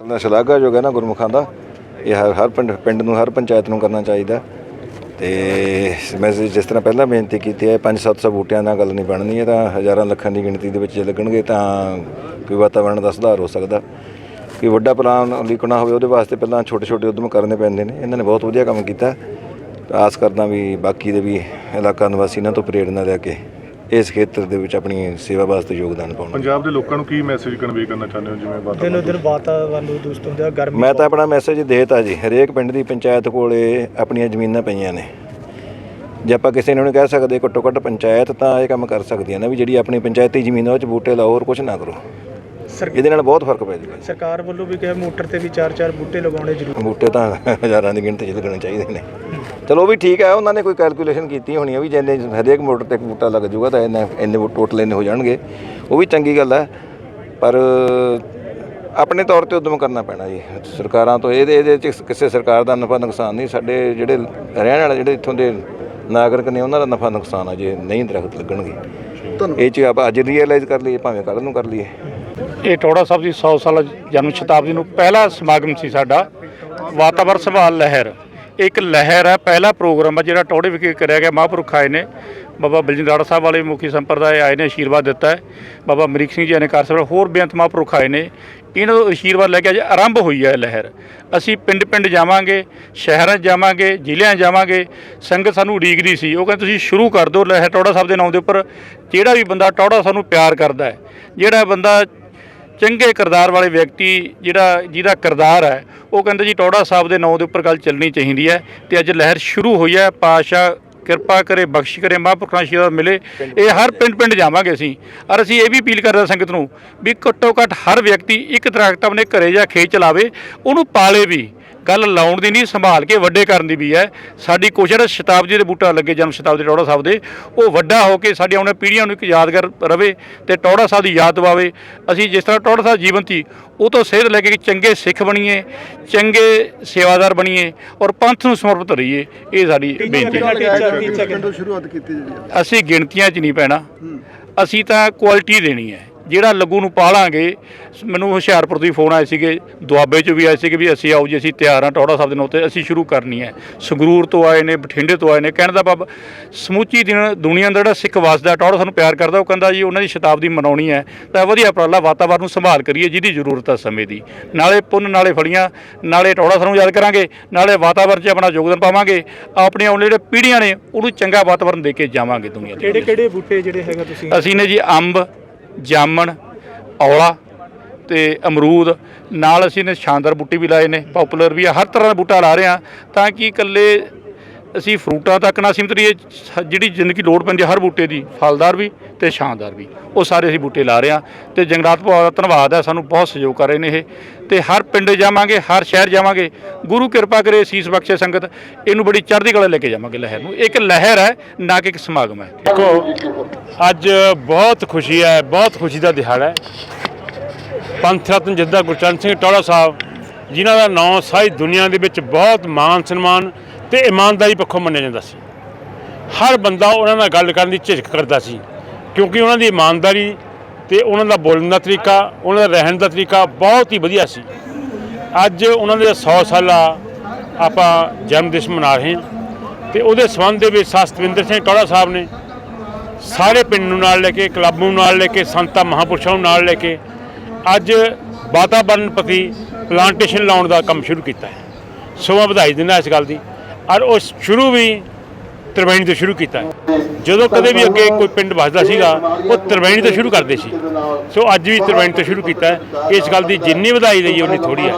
ਦਾ ਸ਼ਲਾਘਾਯੋਗ ਹੈ ਨਾ ਗੁਰਮੁਖਾਂ ਦਾ, ਇਹ ਹਰ ਹਰ ਪਿੰਡ ਪਿੰਡ ਨੂੰ, ਹਰ ਪੰਚਾਇਤ ਨੂੰ ਕਰਨਾ ਚਾਹੀਦਾ। ਤੇ ਮੈਂ ਜਿਸ ਤਰ੍ਹਾਂ ਪਹਿਲਾਂ ਬੇਨਤੀ ਕੀਤੀ ਹੈ 5-700 ਬੂਟਿਆਂ ਨਾਲ ਗੱਲ ਨਹੀਂ ਬਣਨੀ ਹੈ, ਤਾਂ ਹਜ਼ਾਰਾਂ ਲੱਖਾਂ ਦੀ ਗਿਣਤੀ ਦੇ ਵਿੱਚ ਜੇ ਲੱਗਣਗੇ, ਤਾਂ ਕੋਈ ਵਾਤਾਵਰਣ ਦਾ ਸੁਧਾਰ ਹੋ ਸਕਦਾ। ਕੋਈ ਵੱਡਾ ਪਲਾਨ ਲਿਖਣਾ ਹੋਵੇ, ਉਹਦੇ ਵਾਸਤੇ ਪਹਿਲਾਂ ਛੋਟੇ-ਛੋਟੇ ਉਦਮ ਕਰਨੇ ਪੈਂਦੇ ਨੇ। ਇਹਨਾਂ ਨੇ ਬਹੁਤ ਵਧੀਆ ਕੰਮ ਕੀਤਾ। ਆਸ ਕਰਦਾ ਵੀ ਬਾਕੀ ਦੇ ਵੀ ਇਲਾਕਾ ਨਿਵਾਸੀ ਇਹਨਾਂ ਤੋਂ ਪ੍ਰੇਰਣਾ ਲੈ ਕੇ ਇਸ ਖੇਤਰ ਦੇ ਵਿੱਚ ਆਪਣੀ ਸੇਵਾ ਵਾਸਤੇ ਯੋਗਦਾਨ ਪਾਉਣ ਪੰਜਾਬ ਦੇ ਲੋਕਾਂ ਨੂੰ ਕੀ ਮੈਸੇਜ ਕਨਵੇ ਕਰਨਾ ਚਾਹੁੰਦੇ ਹੋ? ਜਿਵੇਂ ਦਿਨੋ ਵਾਤਾਵਰਨ ਦਿਨ ਵਾਤਾਵਰਨ ਨੂੰ ਦੂਸ਼ਿਤ ਹੁੰਦਾ ਗਰਮੀ ਮੈਂ ਤਾਂ ਆਪਣਾ ਮੈਸੇਜ ਦੇਤਾ ਜੀ। ਹਰੇਕ ਪਿੰਡ ਦੀ ਪੰਚਾਇਤ ਕੋਲੇ ਆਪਣੀਆਂ ਜ਼ਮੀਨਾਂ ਪਈਆਂ ਨੇ। ਜੇ ਆਪਾਂ ਕਿਸੇ ਨੂੰ ਨਹੀਂ ਕਹਿ ਸਕਦੇ ਘੱਟੋ ਘੱਟ ਪੰਚਾਇਤ ਤਾਂ ਇਹ ਕੰਮ ਕਰ ਸਕਦੀ ਹੈ ਨਾ ਵੀ ਜਿਹੜੀ ਆਪਣੀ ਪੰਚਾਇਤੀ ਜ਼ਮੀਨ ਆ ਉਹ 'ਚ ਬੂਟੇ ਲਾਓ ਹੋਰ ਕੁਝ ਨਾ ਕਰੋ। ਸਰ- ਇਹਦੇ ਨਾਲ ਬਹੁਤ ਫ਼ਰਕ ਪੈ ਜਾਊਗਾ ਸਰਕਾਰ ਵੱਲੋਂ ਵੀ ਕਿਹਾ ਮੋਟਰ ਤੇ ਵੀ ਚਾਰ ਚਾਰ ਬੂਟੇ ਲਗਾਉਣੇ ਜ਼ਰੂਰੀ ਬੂਟੇ ਤਾਂ ਹਜ਼ਾਰਾਂ ਦੀ ਗਿਣਤੀ 'ਚ ਲੱਗਣੇ ਚਾਹੀਦੇ ਨੇ। ਚਲੋ ਉਹ ਵੀ ਠੀਕ ਹੈ ਉਹਨਾਂ ਨੇ ਕੋਈ ਕੈਲਕੂਲੇਸ਼ਨ ਕੀਤੀ ਹੋਣੀ ਹੈ ਵੀ ਜਿੰਨੇ ਹਰੇਕ ਮੋਟਰ ਤੇ ਇੱਕ ਬੂਟਾ ਲੱਗ ਜਾਊਗਾ ਤਾਂ ਇੰਨੇ ਇੰਨੇ ਟੋਟਲ ਇੰਨੇ ਹੋ ਜਾਣਗੇ। ਉਹ ਵੀ ਚੰਗੀ ਗੱਲ ਹੈ। ਪਰ ਆਪਣੇ ਤੌਰ ਤੇ ਉਦਮ ਕਰਨਾ ਪੈਣਾ ਜੀ। ਸਰਕਾਰਾਂ ਤੋਂ ਇਹਦੇ ਇਹਦੇ ਚ ਕਿਸੇ ਸਰਕਾਰ ਦਾ ਨਫਾ ਨੁਕਸਾਨ ਨਹੀਂ। ਸਾਡੇ ਜਿਹੜੇ ਰਹਿਣ ਵਾਲੇ ਜਿਹੜੇ ਇੱਥੋਂ ਦੇ ਨਾਗਰਿਕ ਨੇ ਉਹਨਾਂ ਦਾ ਨਫਾ ਨੁਕਸਾਨ ਆ ਜੇ ਨਹੀਂ ਦਰਖਤ ਲੱਗਣਗੇ। ਇਹ ਚ ਆਪਾਂ ਅੱਜ ਰੀਅਲਾਈਜ਼ ਕਰ ਲਈਏ ਭਾਵੇਂ ਕੱਲ੍ਹ ਨੂੰ ਕਰ ਲਈਏ। ਇਹ ਟੋੜਾ ਸਾਹਿਬ ਦੀ 100 ਸਾਲਾ ਜਨਮ ਸ਼ਤਾਬਦੀ ਨੂੰ ਪਹਿਲਾ ਸਮਾਗਮ ਸੀ ਸਾਡਾ। ਵਾਤਾਵਰਣ ਸੰਭਾਲ ਲਹਿਰ। ਇੱਕ ਲਹਿਰ ਹੈ, ਪਹਿਲਾ ਪ੍ਰੋਗਰਾਮ ਹੈ ਜਿਹੜਾ ਟੌੜੇ ਵਿਖੇ ਕਰਿਆ ਗਿਆ, ਮਹਾਂਪੁਰਖ ਆਏ ਨੇ। ਬਾਬਾ ਬਲਜਿੰਦਰ ਸਾਹਿਬ ਵਾਲੇ ਮੁਖੀ ਸੰਪਰਦਾਇ ਆਏ ਨੇ ਆਸ਼ੀਰਵਾਦ ਦਿੱਤਾ ਹੈ। ਬਾਬਾ ਅਮਰੀਕ ਸਿੰਘ ਜੀ ਨੇ ਕਾਰ ਸਾਹਿਬ ਹੋਰ ਬੇਅੰਤ ਮਹਾਂਪੁਰਖ ਆਏ ਨੇ। ਇਹਨਾਂ ਨੂੰ ਆਸ਼ੀਰਵਾਦ ਲੈ ਕੇ ਅੱਜ ਆਰੰਭ ਹੋਈ ਹੈ ਲਹਿਰ। ਅਸੀਂ ਪਿੰਡ ਪਿੰਡ ਜਾਵਾਂਗੇ, ਸ਼ਹਿਰਾਂ 'ਚ ਜਾਵਾਂਗੇ, ਜ਼ਿਲ੍ਹਿਆਂ 'ਚ ਜਾਵਾਂਗੇ, ਸੰਗਤ ਸਾਨੂੰ ਉਡੀਕਦੀ ਸੀ। ਉਹ ਕਹਿੰਦੇ, ਤੁਸੀਂ ਸ਼ੁਰੂ ਕਰ ਦਿਓ ਲਹਿਰ ਟੌੜਾ ਸਾਹਿਬ ਦੇ ਨਾਮ ਦੇ ਉੱਪਰ। ਜਿਹੜਾ ਵੀ ਬੰਦਾ ਟੋੜਾ ਸਾਨੂੰ ਪਿਆਰ ਕਰਦਾ ਹੈ, ਜਿਹੜਾ ਬੰਦਾ ਚੰਗੇ ਕਿਰਦਾਰ ਵਾਲੇ ਵਿਅਕਤੀ ਜਿਹੜਾ ਜਿਹਦਾ ਕਿਰਦਾਰ ਹੈ, ਉਹ ਕਹਿੰਦੇ ਜੀ ਟੌੜਾ ਸਾਹਿਬ ਦੇ ਨਾਂ ਦੇ ਉੱਪਰ ਗੱਲ ਚੱਲਣੀ ਚਾਹੀਦੀ ਹੈ ਤੇ ਅੱਜ ਲਹਿਰ ਸ਼ੁਰੂ ਹੋਈ ਹੈ ਪਾਸ਼ਾ ਕਿਰਪਾ ਕਰੇ, ਬਖਸ਼ ਕਰੇ, ਮਹਾਂਪੁਰਖਾਂ ਆਸ਼ੀਰਵਾਦ ਮਿਲੇ, ਇਹ ਹਰ ਪਿੰਡ ਪਿੰਡ ਜਾਵਾਂਗੇ ਅਸੀਂ। ਔਰ ਅਸੀਂ ਇਹ ਵੀ ਅਪੀਲ ਕਰਦੇ ਹਾਂ ਸੰਗਤ ਨੂੰ ਵੀ ਘੱਟੋ ਘੱਟ ਹਰ ਵਿਅਕਤੀ ਇੱਕ ਦਰਖਤ ਆਪਣੇ ਘਰੇ ਜਾਂ ਖੇਤ ਚਲਾਵੇ ਉਹਨੂੰ ਪਾਲੇ ਵੀ। ਗੱਲ ਲਾਉਣ ਦੀ ਨਹੀਂ ਸੰਭਾਲ ਕੇ ਵੱਡੇ ਕਰਨ ਦੀ ਵੀ ਹੈ। ਸਾਡੀ ਕੋਸ਼ਿਸ਼ ਹੈ ਸ਼ਤਾਬਦੀ ਦੇ ਬੂਟਾ ਲੱਗੇ ਜਨਮ ਸ਼ਤਾਬਦੀ ਟੌੜਾ ਸਾਹਿਬ ਦੇ। ਉਹ ਵੱਡਾ ਹੋ ਕੇ ਸਾਡੀਆਂ ਆਉਣ ਪੀੜ੍ਹੀਆਂ ਨੂੰ ਇੱਕ ਯਾਦਗਾਰ ਰਵੇ ਤੇ ਟੌੜਾ ਸਾਹਿਬ ਦੀ ਯਾਦ ਦਿਵਾਵੇ। ਅਸੀਂ ਜਿਸ ਤਰ੍ਹਾਂ ਟੌੜਾ ਸਾਹਿਬ ਜੀਵਨ ਸੀ ਉਹ ਤੋਂ ਸੇਧ ਲੈ ਕੇ ਚੰਗੇ ਸਿੱਖ ਬਣੀਏ ਚੰਗੇ ਸੇਵਾਦਾਰ ਬਣੀਏ ਔਰ ਪੰਥ ਨੂੰ ਸਮਰਪਿਤ ਰਹੀਏ ਇਹ ਸਾਡੀ ਬੇਨਤੀ ਹੈ। ਸ਼ੁਰੂਆਤ ਕੀਤੀ ਜਿਹੜੀ ਅਸੀਂ ਗਿਣਤੀਆਂ 'ਚ ਨਹੀਂ ਪੈਣਾ। ਅਸੀਂ ਤਾਂ ਕੁਆਲਿਟੀ ਦੇਣੀ ਹੈ। ਜਿਹੜਾ ਲੱਗੂ ਨੂੰ ਪਾਲਾਂਗੇ ਮੈਨੂੰ ਹੁਸ਼ਿਆਰਪੁਰ ਤੋਂ ਹੀ ਫੋਨ ਆਏ ਸੀਗੇ ਦੁਆਬੇ 'ਚ ਵੀ ਆਏ ਸੀਗੇ ਵੀ ਅਸੀਂ ਆਓ ਜੀ ਅਸੀਂ ਤਿਆਰ ਹਾਂ ਟੌੜਾ ਸਾਹਿਬ ਦੇ ਨਾਂ ਤੇ ਅਸੀਂ ਸ਼ੁਰੂ ਕਰਨੀ ਹੈ। ਸੰਗਰੂਰ ਤੋਂ ਆਏ ਨੇ ਬਠਿੰਡੇ ਤੋਂ ਆਏ ਨੇ ਕਹਿਣ ਦਾ ਭਾਵ ਸਮੁੱਚੀ ਦਿਨ ਦੁਨੀਆ ਦਾ ਜਿਹੜਾ ਸਿੱਖ ਵਸਦਾ ਟੌੜਾ ਸਾਨੂੰ ਪਿਆਰ ਕਰਦਾ ਉਹ ਕਹਿੰਦਾ ਜੀ ਉਹਨਾਂ ਦੀ ਸ਼ਤਾਬਦੀ ਮਨਾਉਣੀ ਹੈ ਤਾਂ ਵਧੀਆ ਉਪਰਾਲਾ ਵਾਤਾਵਰਨ ਨੂੰ ਸੰਭਾਲ ਕਰੀਏ ਜਿਹਦੀ ਜ਼ਰੂਰਤ ਹੈ ਸਮੇਂ ਦੀ। ਨਾਲੇ ਪੁੰਨ ਨਾਲੇ ਫਲੀਆਂ ਨਾਲੇ ਟੌੜਾ ਸਾਨੂੰ ਯਾਦ ਕਰਾਂਗੇ ਨਾਲੇ ਵਾਤਾਵਰਨ 'ਚ ਆਪਣਾ ਯੋਗਦਾਨ ਪਾਵਾਂਗੇ ਆਪਣੀਆਂ ਆਉਣ ਜਿਹੜੇ ਪੀੜ੍ਹੀਆਂ ਨੇ ਉਹਨੂੰ ਚੰਗਾ ਵਾਤਾਵਰਨ ਦੇ ਕੇ ਜਾਵਾਂਗੇ ਦੁਨੀਆ ਦੇ ਕਿਹੜੇ ਕਿਹੜੇ ਬੂਟੇ ਜਿਹੜੇ ਹੈਗਾ ਤੁਸੀਂ? ਅਸੀਂ ਨੇ ਜੀ ਅੰਬ ਜਾਮਣ, ਔਲਾ ਤੇ ਅਮਰੂਦ। ਨਾਲ ਅਸੀਂ ਨੇ ਸ਼ਾਨਦਾਰ ਬੂਟੇ ਵੀ ਲਾਏ ਨੇ। ਪਪੂਲਰ ਵੀ ਆ। ਹਰ ਤਰ੍ਹਾਂ ਦਾ ਬੂਟਾ ਲਾ ਰਹੇ ਆ। ਤਾਂ ਕਿ ਇਕੱਲੇ ਅਸੀਂ ਫਰੂਟਾਂ ਤੱਕ ਨਾ ਸੀਮਤ ਰਹੀਏ ਸ- ਜਿਹੜੀ ਜ਼ਿੰਦਗੀ ਲੋੜ ਪੈਂਦੀ ਹੈ ਹਰ ਬੂਟੇ ਦੀ, ਫਲਦਾਰ ਵੀ ਤੇ ਸ਼ਾਨਦਾਰ ਵੀ। ਉਹ ਸਾਰੇ ਅਸੀਂ ਬੂਟੇ ਲਾ ਰਹੇ ਹਾਂ ਤੇ ਜੰਗਲਾਤ ਵਿਭਾਗ ਦਾ ਧੰਨਵਾਦ ਹੈ, ਸਾਨੂੰ ਬਹੁਤ ਸਹਿਯੋਗ ਕਰ ਰਹੇ ਨੇ ਇਹ। ਤੇ ਹਰ ਪਿੰਡ ਜਾਵਾਂਗੇ, ਹਰ ਸ਼ਹਿਰ ਜਾਵਾਂਗੇ, ਗੁਰੂ ਕਿਰਪਾ ਕਰੇ ਸੀਸ ਬਖਸ਼ੇ ਸੰਗਤ, ਇਹਨੂੰ ਬੜੀ ਚੜ੍ਹਦੀ ਕਲਾ ਲੈ ਕੇ ਜਾਵਾਂਗੇ ਲਹਿਰ ਨੂੰ। ਇੱਕ ਲਹਿਰ ਹੈ, ਨਾ ਕਿ ਇੱਕ ਸਮਾਗਮ ਹੈ। ਦੇਖੋ, ਅੱਜ ਬਹੁਤ ਖੁਸ਼ੀ ਹੈ, ਬਹੁਤ ਖੁਸ਼ੀ ਦਾ ਦਿਹਾੜਾ ਹੈ। ਪੰਥ ਰਤਨ ਜਿੱਦਾਂ ਗੁਰਚਰਨ ਸਿੰਘ ਟੌੜਾ ਸਾਹਿਬ, ਜਿਨ੍ਹਾਂ ਦਾ ਨਾਂ ਸਾਰੀ ਦੁਨੀਆ ਦੇ ਵਿੱਚ ਬਹੁਤ ਮਾਣ ਸਨਮਾਨ ਤੇ ਇਮਾਨਦਾਰੀ ਪੱਖੋਂ ਮੰਨਿਆ ਜਾਂਦਾ ਸੀ। ਹਰ ਬੰਦਾ ਉਹਨਾਂ ਨਾਲ ਗੱਲ ਕਰਨ ਦੀ ਝਿਜਕ ਕਰਦਾ ਸੀ, ਕਿਉਂਕਿ ਉਹਨਾਂ ਦੀ ਇਮਾਨਦਾਰੀ ਤੇ ਉਹਨਾਂ ਦਾ ਬੋਲਣ ਦਾ ਤਰੀਕਾ, ਉਹਨਾਂ ਦਾ ਰਹਿਣ ਦਾ ਤਰੀਕਾ ਬਹੁਤ ਹੀ ਵਧੀਆ ਸੀ। ਅੱਜ ਉਹਨਾਂ ਦੇ 100 ਸਾਲਾ ਆਪਾਂ ਜਨਮ ਦਿਵਸ ਮਨਾ ਰਹੇ ਹਾਂ ਤੇ ਉਹਦੇ ਸੰਬੰਧ ਦੇ ਵਿੱਚ ਸਤਵਿੰਦਰ ਸਿੰਘ ਟੌੜਾ ਸਾਹਿਬ ਨੇ ਸਾਰੇ ਪਿੰਡ ਨੂੰ ਨਾਲ ਲੈ ਕੇ, ਕਲੱਬ ਨੂੰ ਨਾਲ ਲੈ ਕੇ, ਸੰਤਾਂ ਮਹਾਂਪੁਰਸ਼ਾਂ ਨੂੰ ਨਾਲ ਲੈ ਕੇ ਅੱਜ ਵਾਤਾਵਰਣ ਪ੍ਰਤੀ ਪਲਾਂਟੇਸ਼ਨ ਲਾਉਣ ਦਾ ਕੰਮ ਸ਼ੁਰੂ ਕੀਤਾ ਹੈ। ਸੋ ਮੈਂ ਵਧਾਈ ਦਿੰਦਾ ਇਸ ਗੱਲ ਦੀ। ਔਰ ਉਹ ਸ਼ੁਰੂ ਵੀ ਤਰਵੈਣੀ ਤੋਂ ਸ਼ੁਰੂ ਕੀਤਾ ਜਦੋਂ ਕਦੇ ਵੀ ਅੱਗੇ ਕੋਈ ਪਿੰਡ ਵਸਦਾ ਸੀਗਾ, ਉਹ ਤਰਵੈਣੀ ਤੋਂ ਸ਼ੁਰੂ ਕਰਦੇ ਸੀ। ਸੋ ਅੱਜ ਵੀ ਤਰਵੈਣੀ ਤੋਂ ਸ਼ੁਰੂ ਕੀਤਾ ਇਸ ਗੱਲ ਦੀ ਜਿੰਨੀ ਵਧਾਈ ਦਈਏ ਉਨੀ ਥੋੜੀ ਹੈ।